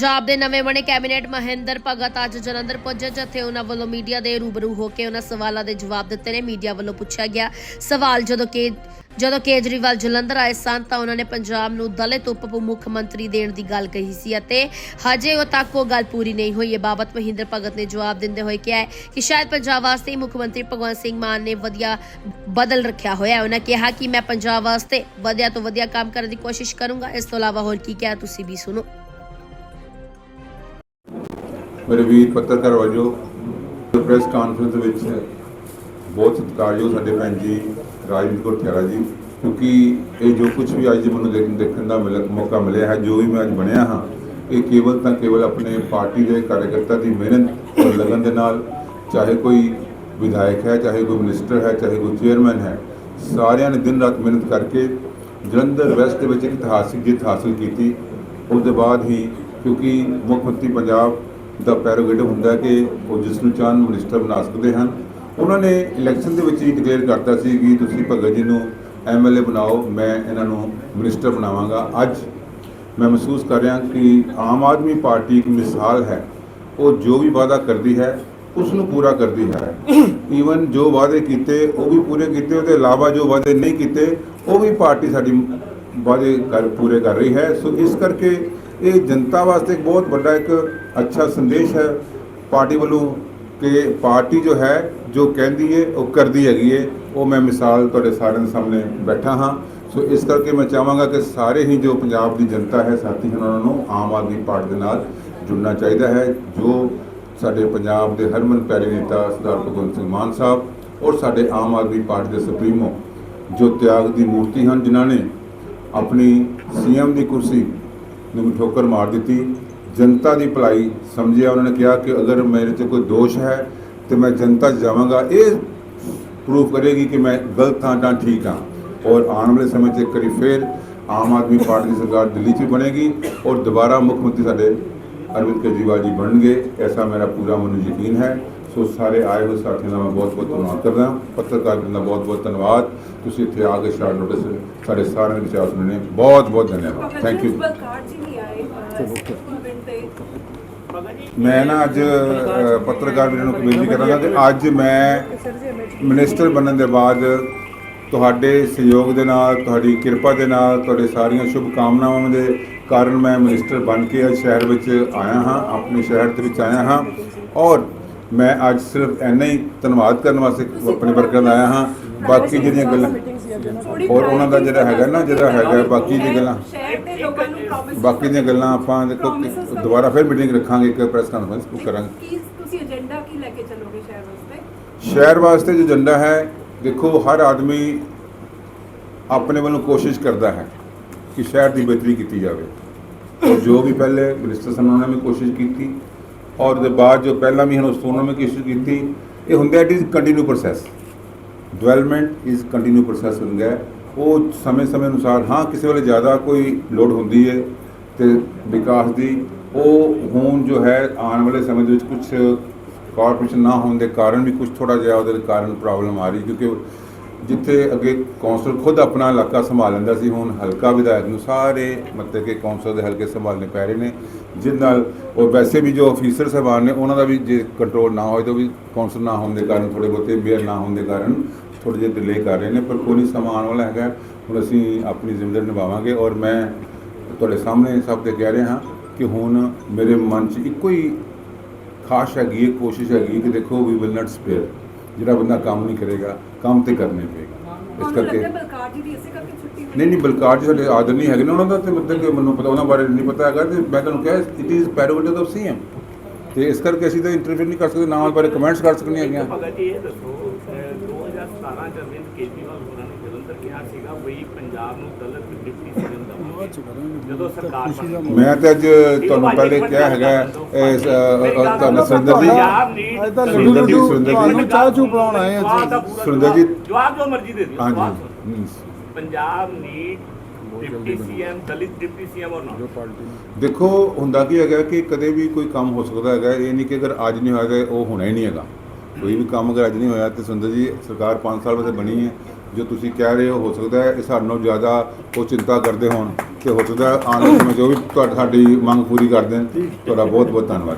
ਪੰਜਾਬ ਦੇ ਨਵੇਂ ਬਣੇ ਕੈਬਨਿਟ ਮਹਿੰਦਰ ਭਗਤ ਅੱਜ ਜਲੰਧਰ ਪੁੱਜੇ ਜਿੱਥੇ ਉਹਨਾਂ ਵੱਲੋਂ ਮੀਡੀਆ ਦੇ ਰੂਬਰੂ ਹੋ ਕੇ ਉਹਨਾਂ ਸਵਾਲਾਂ ਦੇ ਜਵਾਬ ਦਿੱਤੇ ਨੇ। ਮੀਡੀਆ ਵੱਲੋਂ ਪੁੱਛਿਆ ਗਿਆ, ਸਵਾਲ ਜਦੋਂ ਕਿ, ਜਦੋਂ ਕੇਜਰੀਵਾਲ ਜਲੰਧਰ ਆਏ ਸਨ, ਤਾਂ ਉਹਨਾਂ ਨੇ ਪੰਜਾਬ ਨੂੰ ਦਲਿਤ ਉਪ ਮੁੱਖ ਮੰਤਰੀ ਦੇਣ ਦੀ ਗੱਲ ਕਹੀ ਸੀ ਅਤੇ ਹਜੇ ਉਹ ਤੱਕ ਉਹ ਗੱਲ ਪੂਰੀ ਨਹੀਂ ਹੋਈ। ਹੈ ਬਾਬਤ ਮਹਿੰਦਰ ਭਗਤ ਨੇ ਜਵਾਬ ਦਿੰਦੇ ਹੋਏ ਕਿਹਾ ਕਿ ਸ਼ਾਇਦ ਪੰਜਾਬ ਵਾਸਤੇ ਹੀ ਮੁੱਖ ਮੰਤਰੀ ਭਗਵੰਤ ਸਿੰਘ ਮਾਨ ਨੇ ਵਧੀਆ ਬਦਲ ਰੱਖਿਆ ਹੋਇਆ ਉਹਨਾਂ ਕਿਹਾ ਕਿ ਮੈਂ ਪੰਜਾਬ ਵਾਸਤੇ ਵਧੀਆ ਤੋਂ ਵਧੀਆ ਕੰਮ ਕਰਨ ਦੀ ਕੋਸ਼ਿਸ਼ ਕਰੂੰਗਾ। ਇਸ ਤੋਂ ਇਲਾਵਾ ਹੋਰ ਕੀ ਕਿਹਾ ਤੁਸੀਂ ਵੀ ਸੁਣੋ। ਮੇਰੇ ਵੀਰ ਪੱਤਰਕਾਰ ਵਜੋਂ ਪ੍ਰੈਸ ਕਾਨਫਰੰਸ ਵਿੱਚ ਬਹੁਤ ਸਤਿਕਾਰਯੋਗ ਸਾਡੇ ਭੈਣ ਜੀ, ਰਾਜਵੀਰ ਕੌਰ ਖਹਿਰਾ ਜੀ, ਕਿਉਂਕਿ ਇਹ ਜੋ ਕੁਝ ਵੀ ਅੱਜ ਮੈਨੂੰ ਦੇਖ- ਦੇਖਣ ਦਾ ਮਿਲ ਮੌਕਾ ਮਿਲਿਆ ਹੈ, ਜੋ ਵੀ ਮੈਂ ਅੱਜ ਬਣਿਆ ਹਾਂ, ਇਹ ਕੇਵਲ ਤਾਂ ਕੇਵਲ ਆਪਣੇ ਪਾਰਟੀ ਦੇ ਕਾਰਜਕਰਤਾ ਦੀ ਮਿਹਨਤ ਔਰ ਲਗਨ ਦੇ ਨਾਲ, ਚਾਹੇ ਕੋਈ ਵਿਧਾਇਕ ਹੈ, ਚਾਹੇ ਕੋਈ ਮਿਨਿਸਟਰ ਹੈ, ਚਾਹੇ ਕੋਈ ਚੇਅਰਮੈਨ ਹੈ, ਸਾਰਿਆਂ ਨੇ ਦਿਨ ਰਾਤ ਮਿਹਨਤ ਕਰਕੇ ਜਲੰਧਰ ਵੈਸਟ ਦੇ ਵਿੱਚ ਇਤਿਹਾਸਿਕ ਜਿੱਤ ਹਾਸਲ ਕੀਤੀ। ਉਸ ਦੇ ਬਾਅਦ ਹੀ ਕਿਉਂਕਿ ਮੁੱਖ ਮੰਤਰੀ ਪੰਜਾਬ ਦਾ ਪੈਰੋਗੇਟਿਵ ਹੁੰਦਾ ਕਿ ਉਹ ਜਿਸ ਨੂੰ ਚਾਹਣ ਮਿਨਿਸਟਰ ਬਣਾ ਸਕਦੇ ਹਨ। ਉਹਨਾਂ ਨੇ ਇਲੈਕਸ਼ਨ ਦੇ ਵਿੱਚ ਹੀ ਡਿਕਲੇਅਰ ਕਰਤਾ ਸੀ ਕਿ ਤੁਸੀਂ ਭਗਤ ਜੀ ਨੂੰ ਐਮਐਲਏ ਬਣਾਓ, ਮੈਂ ਇਹਨਾਂ ਨੂੰ ਮਿਨਿਸਟਰ ਬਣਾਵਾਂਗਾ। ਅੱਜ ਮੈਂ ਮਹਿਸੂਸ ਕਰ ਰਿਹਾ ਕਿ ਆਮ ਆਦਮੀ ਪਾਰਟੀ ਇੱਕ ਮਿਸਾਲ ਹੈ। ਉਹ ਜੋ ਵੀ ਵਾਅਦਾ ਕਰਦੀ ਹੈ ਉਸ ਨੂੰ ਪੂਰਾ ਕਰਦੀ ਹੈ। ਈਵਨ ਜੋ ਵਾਅਦੇ ਕੀਤੇ, ਉਹ ਵੀ ਪੂਰੇ ਕੀਤੇ, ਉਹਦੇ ਇਲਾਵਾ ਜੋ ਵਾਅਦੇ ਨਹੀਂ ਕੀਤੇ, ਉਹ ਵੀ ਪਾਰਟੀ ਸਾਡੀ ਵਾਅਦੇ ਕਰ, ਪੂਰੇ ਕਰ ਰਹੀ ਹੈ। ਸੋ ਇਸ ਕਰਕੇ ਇਹ ਜਨਤਾ ਵਾਸਤੇ ਇੱਕ ਬਹੁਤ ਵੱਡਾ ਇੱਕ ਅੱਛਾ ਸੰਦੇਸ਼ ਹੈ। ਪਾਰਟੀ ਵੱਲੋਂ ਕਿ ਪਾਰਟੀ ਜੋ ਹੈ, ਜੋ ਕਹਿੰਦੀ ਹੈ ਉਹ ਕਰਦੀ ਹੈਗੀ ਹੈ ਉਹ ਮੈਂ ਮਿਸਾਲ ਤੁਹਾਡੇ ਸਾਰਿਆਂ ਦੇ ਸਾਹਮਣੇ ਬੈਠਾ ਹਾਂ। ਸੋ ਇਸ ਕਰਕੇ ਮੈਂ ਚਾਹਾਂਗਾ ਕਿ ਸਾਰੇ ਹੀ ਜੋ ਪੰਜਾਬ ਦੀ ਜਨਤਾ ਹੈ, ਸਾਥੀ ਹਨ, ਉਹਨਾਂ ਨੂੰ ਆਮ ਆਦਮੀ ਪਾਰਟੀ ਦੇ ਨਾਲ ਜੁੜਨਾ ਚਾਹੀਦਾ ਹੈ। ਜੋ ਸਾਡੇ ਪੰਜਾਬ ਦੇ ਹਰਮਨ ਪਿਆਰੇ ਨੇਤਾ ਸਰਦਾਰ ਭਗਵੰਤ ਸਿੰਘ ਮਾਨ ਸਾਹਿਬ ਔਰ ਸਾਡੇ ਆਮ ਆਦਮੀ ਪਾਰਟੀ ਦੇ ਸੁਪਰੀਮੋ ਜੋ ਤਿਆਗ ਦੀ ਮੂਰਤੀ ਹਨ, ਜਿਨ੍ਹਾਂ ਨੇ ਆਪਣੀ ਸੀਐਮ ਦੀ ਕੁਰਸੀ ਨੂੰ ਵੀ ਠੋਕਰ ਮਾਰ ਦਿੱਤੀ। ਜਨਤਾ ਦੀ ਭਲਾਈ ਸਮਝਿਆ ਉਹਨਾਂ ਨੇ ਕਿਹਾ ਕਿ ਅਗਰ ਮੇਰੇ 'ਚ ਕੋਈ ਦੋਸ਼ ਹੈ ਤੇ ਮੈਂ ਜਨਤਾ 'ਚ ਜਾਵਾਂਗਾ। ਇਹ ਪ੍ਰੂਫ ਕਰੇਗੀ ਕਿ ਮੈਂ ਗਲਤ ਹਾਂ ਜਾਂ ਠੀਕ ਹਾਂ। ਔਰ ਆਉਣ ਵਾਲੇ ਸਮੇਂ 'ਚ ਇੱਕ ਵਾਰੀ ਫੇਰ ਆਮ ਆਦਮੀ ਪਾਰਟੀ ਦੀ ਸਰਕਾਰ ਦਿੱਲੀ 'ਚ ਬਣੇਗੀ ਔਰ ਦੁਬਾਰਾ ਮੁੱਖ ਮੰਤਰੀ ਸਾਡੇ ਅਰਵਿੰਦ ਕੇਜਰੀਵਾਲ ਜੀ ਬਣਨਗੇ। ਐਸਾ ਮੇਰਾ ਪੂਰਾ ਮੈਨੂੰ ਯਕੀਨ ਹੈ। ਸੋ ਸਾਰੇ ਆਏ ਹੋਏ ਸਾਥੀਆਂ ਦਾ ਮੈਂ ਬਹੁਤ ਬਹੁਤ ਧੰਨਵਾਦ ਕਰਦਾ ਪੱਤਰਕਾਰ ਵੀਰਾਂ ਦਾ ਬਹੁਤ ਬਹੁਤ ਧੰਨਵਾਦ। ਤੁਸੀਂ ਇੱਥੇ ਆ ਕੇ ਸ਼ਾਰਟ ਨੋਟਿਸ ਸਾਡੇ ਸਾਰਿਆਂ ਦੇ ਵਿਚਾਰ ਸੁਣਨੇ। ਬਹੁਤ ਬਹੁਤ ਧੰਨਵਾਦ। ਥੈਂਕ ਯੂ ਬਲਕਾਰ ਜੀ ਨਹੀਂ ਆਏ ਇਵੈਂਟ ਤੇ ਮੈਂ ਨਾ ਅੱਜ ਅ, ਪੱਤਰਕਾਰ ਵੀਰਾਂ ਨੂੰ ਬੇਨਤੀ ਕਰਾਂਗਾ ਕਿ ਅੱਜ ਮੈਂ ਮਿਨਿਸਟਰ ਬਣਨ ਦੇ ਬਾਅਦ ਤੁਹਾਡੇ ਸਹਿਯੋਗ ਦੇ ਨਾਲ ਤੁਹਾਡੀ ਕਿਰਪਾ ਦੇ ਨਾਲ ਤੁਹਾਡੇ ਸਾਰੀਆਂ ਸ਼ੁਭ ਕਾਮਨਾਵਾਂ ਦੇ ਕਾਰਨ ਮੈਂ ਮਿਨਿਸਟਰ ਬਣ ਕੇ ਅੱਜ ਸ਼ਹਿਰ ਵਿੱਚ ਆਇਆ ਹਾਂ ਆਪਣੇ ਸ਼ਹਿਰ ਦੇ ਵਿੱਚ ਆਇਆ ਹਾਂ। ਔਰ ਮੈਂ ਅੱਜ ਸਿਰਫ ਇੰਨਾ ਹੀ ਧੰਨਵਾਦ ਕਰਨ ਵਾਸਤੇ ਆਪਣੇ ਵਰਕਰਾਂ ਦਾ ਆਇਆ ਹਾਂ। ਬਾਕੀ ਜਿਹੜੀਆਂ ਗੱਲਾਂ ਔਰ ਉਹਨਾਂ ਦਾ ਜਿਹੜਾ ਹੈਗਾ ਨਾ ਜਿਹੜਾ ਹੈਗਾ ਬਾਕੀ ਦੀ ਗੱਲਾਂ ਬਾਕੀ ਦੀਆਂ ਗੱਲਾਂ ਆਪਾਂ ਦੇਖੋ ਦੁਬਾਰਾ ਫਿਰ ਮੀਟਿੰਗ ਰੱਖਾਂਗੇ ਇੱਕ ਪ੍ਰੈਸ ਕਾਨਫਰੰਸ ਕਰਾਂਗੇ। ਕੀ ਤੁਸੀਂ ਏਜੰਡਾ ਕੀ ਲੈ ਕੇ ਚੱਲੋਗੇ ਸ਼ਹਿਰ ਵਾਸਤੇ? ਸ਼ਹਿਰ ਵਾਸਤੇ ਜੋ ਏਜੰਡਾ ਹੈ ਦੇਖੋ ਹਰ ਆਦਮੀ ਆਪਣੇ ਵੱਲੋਂ ਕੋਸ਼ਿਸ਼ ਕਰਦਾ ਹੈ ਕਿ ਸ਼ਹਿਰ ਦੀ ਬਿਹਤਰੀ ਕੀਤੀ ਜਾਵੇ। ਔਰ ਜੋ ਵੀ ਪਹਿਲੇ ਮਿਨਿਸਟਰ ਸਨ ਉਹਨਾਂ ਨੇ ਵੀ ਕੋਸ਼ਿਸ਼ ਕੀਤੀ। ਔਰ ਦੇ ਬਾਅਦ ਜੋ ਪਹਿਲਾਂ ਵੀ ਹਨ ਉਸ ਤੋਂ ਉਹਨਾਂ ਨੇ ਕੋਸ਼ਿਸ਼ ਕੀਤੀ, ਇਹ ਹੁੰਦਾ it is continue process development is continue process ਹੁੰਦਾ ਉਹ ਸਮੇਂ-ਸਮੇਂ ਅਨੁਸਾਰ, ਹਾਂ, ਕਿਸੇ ਵੇਲੇ ਜ਼ਿਆਦਾ ਕੋਈ ਲੋਡ ਹੁੰਦੀ ਹੈ ਤੇ ਵਿਕਾਸ ਦੀ, ਉਹ ਹੁਣ ਜੋ ਹੈ, ਆਉਣ ਵਾਲੇ ਸਮੇਂ ਦੇ ਵਿੱਚ ਕੁਝ ਕਾਰਪੋਰੇਸ਼ਨ ਨਾ ਹੋਣ ਦੇ ਕਾਰਨ ਵੀ ਕੁਝ ਥੋੜਾ ਜਿਹਾ ਉਹਦੇ ਕਾਰਨ ਪ੍ਰੋਬਲਮ ਆ ਰਹੀ ਕਿਉਂਕਿ ਜਿੱਥੇ ਅੱਗੇ ਕੌਂਸਲ ਖੁਦ ਆਪਣਾ ਇਲਾਕਾ ਸੰਭਾਲ ਲੈਂਦਾ ਸੀ, ਹੁਣ ਹਲਕਾ ਵਿਧਾਇਕ ਨੂੰ ਸਾਰੇ ਮਤਲਬ ਕਿ ਕੌਂਸਲ ਦੇ ਹਲਕੇ ਸੰਭਾਲਣੇ ਪੈ ਰਹੇ ਨੇ, ਜਿਸ ਨਾਲ ਉਹ ਵੈਸੇ ਵੀ ਜੋ ਅਫੀਸਰ ਸਾਹਿਬਾਨ ਨੇ, ਉਹਨਾਂ ਦਾ ਵੀ ਜੇ ਕੰਟਰੋਲ ਨਾ ਹੋਏ ਤਾਂ ਵੀ ਕੌਂਸਲ ਨਾ ਹੋਣ ਦੇ ਕਾਰਨ ਥੋੜੇ ਬਹੁਤੇ ਬੇਅਰ ਨਾ ਹੋਣ ਦੇ ਕਾਰਨ ਥੋੜੇ ਜਿਹੇ ਡਿਲੇ ਕਰ ਰਹੇ ਨੇ, ਪਰ ਕੋਈ ਨਹੀਂ ਸਮਾਂ ਆਉਣ ਵਾਲਾ ਹੈਗਾ। ਹੁਣ ਅਸੀਂ ਆਪਣੀ ਜ਼ਿੰਮੇਵਾਰੀ ਨਿਭਾਵਾਂਗੇ ਔਰ ਮੈਂ ਤੁਹਾਡੇ ਸਾਹਮਣੇ ਸਭ ਤੇ ਕਹਿ ਰਿਹਾ ਹਾਂ ਕਿ ਹੁਣ ਮੇਰੇ ਮਨ 'ਚ ਇੱਕੋ ਹੀ ਖਾਸ਼ ਹੈਗੀ ਹੈ, ਕੋਸ਼ਿਸ਼ ਹੈਗੀ ਕਿ ਦੇਖੋ ਵੀ ਵਿਲ ਨਾਟ ਸਪੇਅਰ ਜਿਹੜਾ ਬੰਦਾ ਕੰਮ ਨਹੀਂ ਕਰੇਗਾ ਕੰਮ ਤੇ ਕਰਨੇ ਪਏਗਾ। ਇਸ ਕਰਕੇ ਬਲਕਾਰ ਜੀ ਦੀ ਇਸੇ ਕਰਕੇ ਛੁੱਟੀ ਹੋਈ ਨਹੀਂ ਨਹੀਂ ਬਲਕਾਰ ਜੀ ਸਾਡੇ ਆਦਰ ਨਹੀਂ ਹੈਗੇ ਨੇ ਉਹਨਾਂ ਦਾ ਤੇ ਮਤਲਬ ਕਿ ਮੈਨੂੰ ਪਤਾ ਉਹਨਾਂ ਬਾਰੇ ਨਹੀਂ ਪਤਾ ਹੈਗਾ ਤੇ ਮੈਂ ਤੁਹਾਨੂੰ ਕਿਹਾ it is prerogative of CM ਤੇ ਇਸ ਕਰਕੇ ਅਸੀਂ ਤਾਂ ਇੰਟਰਵਿਊ ਨਹੀਂ ਕਰ ਸਕਦੇ ਨਾ ਬਾਰੇ ਕਮੈਂਟਸ ਕਰ ਸਕਨੇ ਹੈਗੇ ਹਾਂ ਭਗਤ ਜੀ ਇਹ ਦੱਸੋ ਅਹ 2017 ਚ ਅਰਵਿੰਦ ਸੀਗਾ ਬਈ ਪੰਜਾਬ ਨੂੰ ਦਲਿਤ ਡਿਪਟੀ ਸੀਐਮ ਦਾ। ਜਦੋਂ ਸਰਕਾਰ ਬਣੀ ਮੈਂ ਤੇ ਅੱਜ ਤੁਹਾਨੂੰ ਪਹਿਲੇ ਕਿਹਾ ਹੈਗਾ ਇਸ ਤੁਹਾਨੂੰ ਸੁਰਿੰਦਰ ਜੀ। ਅੱਜ ਤਾਂ ਲੱਡੂ ਲੱਡੂ। ਤੁਹਾਨੂੰ ਚਾਹ ਚੂ ਪਿਲਾਉਣ ਆਏ ਆ ਜਵਾਬ ਜੀ। ਦਾ ਪੂਰਾ ਸੁਰਿੰਦਰ ਜੀ। ਜਵਾਬ ਜੋ ਮਰਜ਼ੀ ਦੇ ਦਿਓ ਹਾਂਜੀ। Punjab need deputy CM Dalit deputy CM or not ਦੇਖੋ ਹੁੰਦਾ ਕੀ ਹੈਗਾ ਕਿ ਕਦੇ ਵੀ ਕੋਈ ਕੰਮ ਹੋ ਸਕਦਾ ਹੈਗਾ ਇਹ ਨਹੀਂ ਕਿ ਅਗਰ ਅੱਜ ਨਹੀਂ ਹੋਇਆ ਤਾਂ ਉਹ ਹੋਣਾ ਹੀ ਨਹੀਂ ਹੈਗਾ। ਕੋਈ ਵੀ ਕੰਮ ਅਗਰ ਅੱਜ ਨਹੀਂ ਹੋਇਆ ਤੇ ਸੁੰਦਰ ਜੀ ਸਰਕਾਰ 5 ਸਾਲ ਬਾਅਦ ਬਣੀ ਹੈ। ਜੋ ਤੁਸੀਂ ਕਹਿ ਰਹੇ ਹੋ ਹੋ ਸਕਦਾ ਹੈ ਇਹ ਸਾਡੇ ਨਾਲੋਂ ਜ਼ਿਆਦਾ ਉਹ ਚਿੰਤਾ ਕਰਦੇ ਹੋਣ ਤੇ ਹੋ ਸਕਦਾ ਆਉਣ ਵਾਲੇ ਸਮੇਂ 'ਚ ਉਹ ਵੀ ਤੁਹਾਡੀ ਸਾਡੀ ਮੰਗ ਪੂਰੀ ਕਰ ਦੇਣ। ਤੁਹਾਡਾ ਬਹੁਤ ਬਹੁਤ ਧੰਨਵਾਦ।